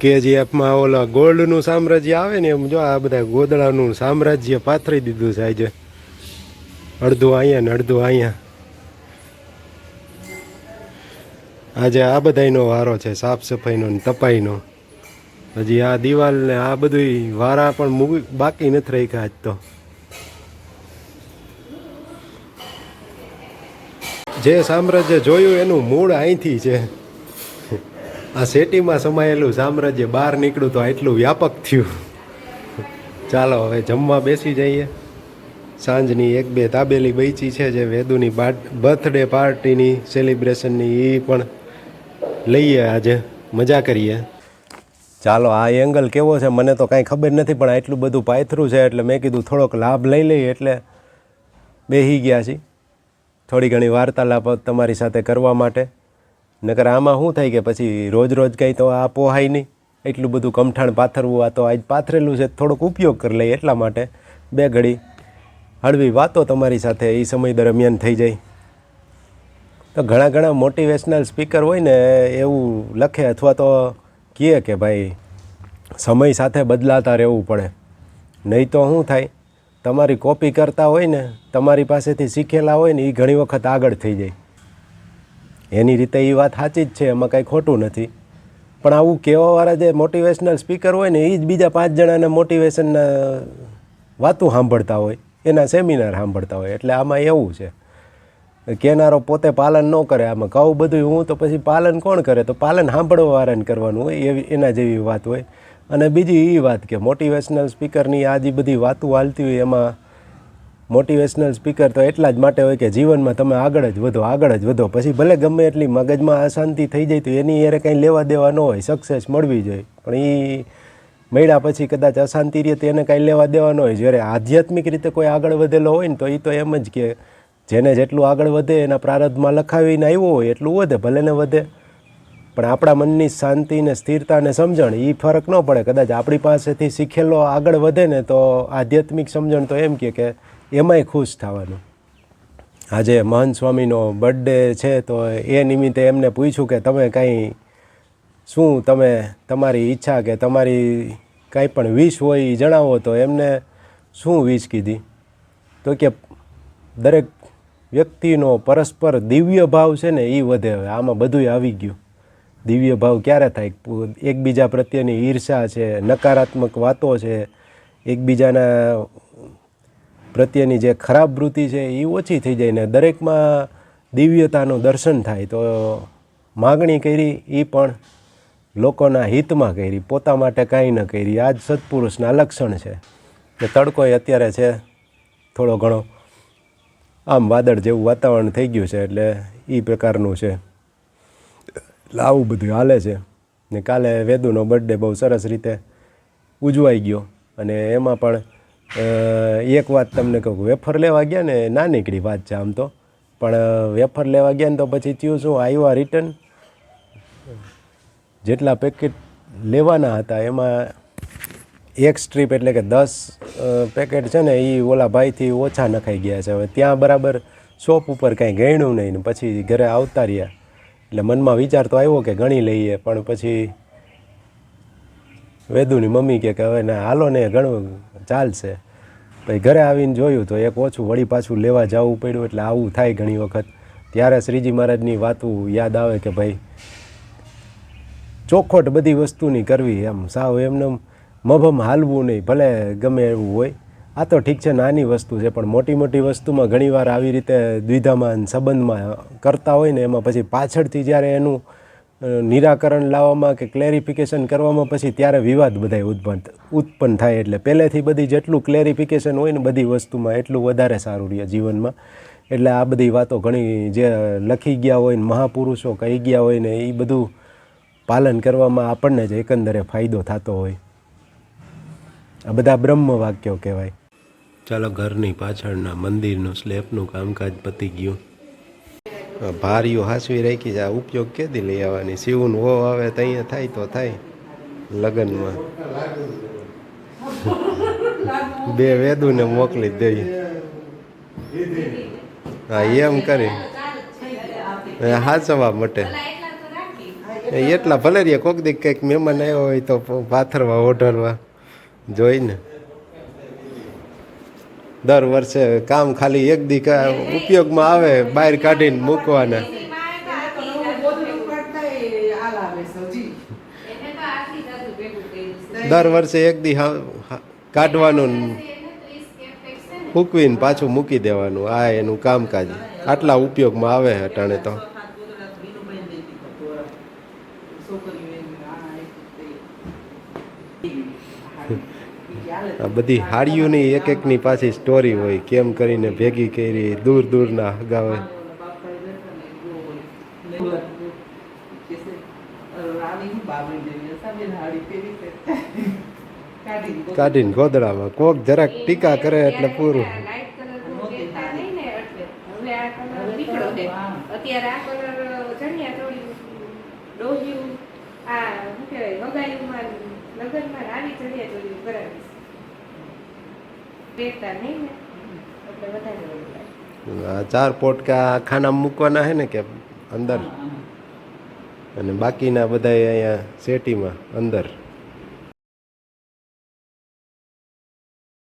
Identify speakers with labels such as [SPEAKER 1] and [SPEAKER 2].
[SPEAKER 1] કેજીએફમાં ઓલા ગોલ્ડનું સામ્રાજ્ય આવે ને એમ, જો આ બધા ગોદડાનું સામ્રાજ્ય પાથરી દીધું છે આજે. અડધું અહીંયા ને અડધું અહીંયા. આજે આ બધાયનો વારો છે સાફ સફાઈનો ને તપાઈનો. હજી આ દિવાલ ને આ બધું વારા પણ મૂકી, બાકી નથી રાખ્યા આજ તો. જે સામ્રાજ્ય જોયું એનું મૂળ અહીંથી છે. આ સેટીમાં સમાયેલું સામ્રાજ્ય બહાર નીકળ્યું તો આટલું વ્યાપક થયું. ચાલો, હવે જમવા બેસી જઈએ. સાંજની એક બે તાબેલી બૈચી છે જે વેદુની બર્થડે પાર્ટીની સેલિબ્રેશનની એ પણ લઈએ આજે. મજા કરીએ. ચાલો, આ એંગલ કેવો છે મને તો કાંઈ ખબર નથી, પણ આટલું બધું પાયથરું છે એટલે મેં કીધું થોડોક લાભ લઈ લઈએ એટલે બેસી ગયા છીએ. થોડી ઘણી વાર્તાલાપ તમારી સાથે કરવા માટે. નકર આમાં શું થાય કે પછી રોજ રોજ કંઈ તો આ પોહાય નહીં. એટલું બધું કમઠાણ પાથરવું, આ તો આજ પાથરેલું છે. થોડોક ઉપયોગ કરી લઈએ એટલા માટે. બે ઘડી હળવી વાતો તમારી સાથે એ સમય દરમિયાન થઈ જાય. તો ઘણા ઘણા મોટિવેશનલ સ્પીકર હોય ને એવું લખે અથવા તો કહે કે ભાઈ, સમય સાથે બદલાતા રહેવું પડે. નહીં તો શું થાય? તમારી કોપી કરતા હોય ને, તમારી પાસેથી શીખેલા હોય ને એ ઘણી વખત આગળ થઈ જાય. એની રીતે એ વાત સાચી જ છે, એમાં કાંઈ ખોટું નથી. પણ આવું કહેવાવાળા જે મોટિવેશનલ સ્પીકર હોય ને એ જ બીજા પાંચ જણાને મોટિવેશનના વાતો સાંભળતા હોય, એના સેમિનાર સાંભળતા હોય, એટલે આમાં એવું છે. કહેનારો પોતે પાલન ન કરે, આમાં કહું બધું હું તો પછી પાલન કોણ કરે? તો પાલન સાંભળવાવાળાને કરવાનું હોય, એવી, એના જેવી વાત હોય. અને બીજી એ વાત કે મોટિવેશનલ સ્પીકરની આ જે બધી વાતો હાલતી હોય, એમાં મોટિવેશનલ સ્પીકર તો એટલા જ માટે હોય કે જીવનમાં તમે આગળ જ વધો, આગળ જ વધો. પછી ભલે ગમે એટલી મગજમાં અશાંતિ થઈ જાય તો એની યારે કંઈ લેવા દેવા ન હોય સક્સેસ મળવી જોઈએ. પણ એ મળ્યા પછી કદાચ અશાંતિ રહે તો એને કાંઈ લેવા દેવા ન હોય. જ્યારે આધ્યાત્મિક રીતે કોઈ આગળ વધેલો હોય ને તો એ તો એમ જ કે જેને જેટલું આગળ વધે એના પ્રારબ્ધમાં લખાવીને આવ્યો હોય એટલું વધે, ભલે ને વધે. પણ આપણા મનની શાંતિ ને સ્થિરતા સમજણ એ ફરક ન પડે. કદાચ આપણી પાસેથી શીખેલો આગળ વધે ને તો આધ્યાત્મિક સમજણ તો એમ કે એમાંય ખુશ થવાનું. આજે મહંત સ્વામીનો બર્થડે છે, તો એ નિમિત્તે એમને પૂછ્યું કે તમે કાંઈ શું તમે, તમારી ઈચ્છા કે તમારી કાંઈ પણ વિશ હોય એ જણાવો, તો એમને શું વિશ કીધી? તો કે દરેક વ્યક્તિનો પરસ્પર દિવ્ય ભાવ છે ને એ વધે હવે, આમાં બધુંય આવી ગયું. દિવ્ય ભાવ ક્યારે થાય? એકબીજા પ્રત્યેની ઈર્ષા છે, નકારાત્મક વાતો છે, એકબીજાના પ્રત્યેની જે ખરાબ વૃત્તિ છે એ ઓછી થઈ જાય ને દરેકમાં દિવ્યતાનું દર્શન થાય, તો માગણી કરી એ પણ લોકોના હિતમાં કરી, પોતા માટે કાંઈ ન કરી. આ જ સત્પુરુષના લક્ષણ છે. કે તડકોય અત્યારે છે થોડો ઘણો. આમ વાદળ જેવું વાતાવરણ થઈ ગયું છે એટલે એ પ્રકારનું છે. આવું બધું હાલે છે. ને કાલે વેદુનો બર્થડે બહુ સરસ રીતે ઉજવાઈ ગયો. અને એમાં પણ એક વાત તમને કહું વેફર લેવા ગયા ને ના નીકળી વાત છે આમ તો. પણ વેફર લેવા ગયા ને તો પછી થયું શું? આવ્યા રિટર્ન જેટલા પેકેટ લેવાના હતા, એમાં એક સ્ટ્રીપ એટલે કે દસ પેકેટ છે ને એ ઓલા ભાઈથી ઓછા નખાઈ ગયા છે. હવે ત્યાં બરાબર શોપ ઉપર કાંઈ ગણ્યું નહીં ને, પછી ઘરે આવતા રહ્યા. એટલે મનમાં વિચાર તો આવ્યો કે ગણી લઈએ, પણ પછી વેદુની મમ્મી કે હવે ના, હાલો ને, ઘણું ચાલશે. પછી ઘરે આવીને જોયું તો એક ઓછું વળી પાછું લેવા જવું પડ્યું, એટલે આવું થાય ઘણી વખત. ત્યારે શ્રીજી મહારાજની વાતું યાદ આવે કે ભાઈ, ચોખોટ બધી વસ્તુની કરવી એમ, સાવ એમને મભમ હાલવું નહીં, ભલે ગમે એવું હોય. આ તો ઠીક છે, નાની વસ્તુ છે, પણ મોટી મોટી વસ્તુમાં ઘણીવાર આવી રીતે દ્વિધામાં સંબંધમાં કરતા હોય ને, એમાં પછી પાછળથી જ્યારે એનું નિરાકરણ લાવવામાં કે ક્લેરિફિકેશન કરવામાં પછી ત્યારે વિવાદ બધાય ઉત્પન્ન ઉત્પન્ન થાય એટલે પહેલેથી બધી જેટલું ક્લેરિફિકેશન હોય ને બધી વસ્તુમાં એટલું વધારે સારું રહે જીવનમાં. એટલે આ બધી વાતો ઘણી જે લખી ગયા હોય ને મહાપુરુષો કહી ગયા હોય ને એ બધું પાલન કરવામાં આપણને જ એકંદરે ફાયદો થતો હોય. આ બધા બ્રહ્મ વાક્યો કહેવાય. ચાલો ઘરની પાછળના મંદિરનું સ્લેબનું કામકાજ પતી ગયું. ભારીઓ હાસવી રાખી છે. આ ઉપયોગ કેદી લઈ આવવાની? શિવન હો આવે તો અહીંયા થાય તો થાય. લગ્નમાં. બે વેદુને મોકલી દઈ હા, એમ કરી. હાચવા મટે. એટલા ભલે રે કોક દી કંઈક મહેમાન આવ્યો હોય તો પાથરવા, ઓઢરવા. જોઈને. દર વર્ષે કામ ખાલી એક દી ઉપયોગમાં આવે, બહાર કાઢીને મૂકવાના. દર વર્ષે એક દી કાઢવાનું ફૂકવીને પાછું મૂકી દેવાનું. આ એનું કામકાજ. આટલા ઉપયોગમાં આવે અટાણે તો. બધી હાડીઓની એક એકની પાછી સ્ટોરી હોય, કેમ કરીને ભેગી કરી, દૂર દૂરના હગાવે કાઢીને ગોદડામાં. કોક જરાક ટીકા કરે એટલે પૂરું.
[SPEAKER 2] અત્યારે આ કલર ડોહ્યું આ, શું કહેવાય વગાયુંમાં લગ્નમાં રાવી ચડિયા ચોરી કરાવીશ પહેરતા નહીં ને? એટલે વધારે
[SPEAKER 1] ચાર પોટકા ખાનામાં મૂકવાના હે ને કે અંદર? અને બાકીના બધા અહીંયા શેટીમાં અંદર?